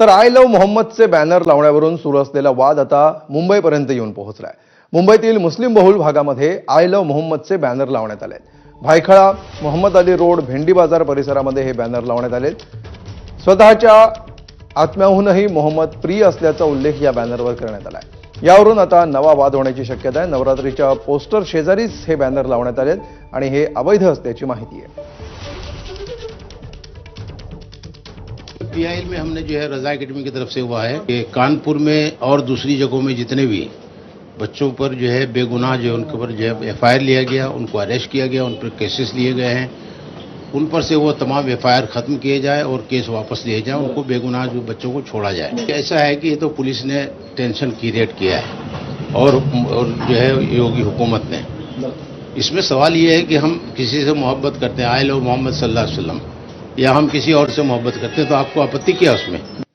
तर I love मोहम्मदचे banner लावण्यावरून सुरू असलेला वाद आता मुंबईपर्यंत येऊन पोहोचलाय. मुंबईतील मुस्लिम बहुल भागामध्ये आय लव्ह मोहम्मदचे बॅनर लावण्यात आले भायखळा मोहम्मद अली रोड भेंडी बाजार परिसरामध्ये हे बॅनर लावण्यात आले स्वतःच्या आत्म्याहूनही मोहम्मद प्रिय असल्याचा उल्लेख या बॅनरवर करण्यात आला आहे यावरून आता नवा वाद होण्याची शक्यता आहे. नवरात्रीच्या पोस्टर शेजारीच हे बॅनर लावण्यात आलेत आणि हे अवैध असल्याची माहिती आहे. पीआईएल में हमने जो है रजा अकेडमी की तरफ़ से हुआ है कि कानपुर में और दूसरी जगहों में जितने भी बच्चों पर जो है बेगुनाह जो है उनके ऊपर जो है एफ़ लिया गया उनको अरेस्ट किया गया उन पर केसेस लिए गए हैं। उन पर से वो तमाम एफआईआर खत्म किए जाए और केस वापस लिए जाए उनको बेगुनाह जो बच्चों को छोड़ा जाए। ऐसा है कि ये तो पुलिस ने टेंशन क्रिएट किया है और, और जो है योगी हुकूमत ने। इसमें सवाल ये है कि हम किसी से मोहब्बत करते हैं आए लोग मोहम्मद सल्लल्लाहु अलैहि वसल्लम। या हम किसी और से मोहब्बत करते हैं तो आपको आपत्ति क्या उसमें?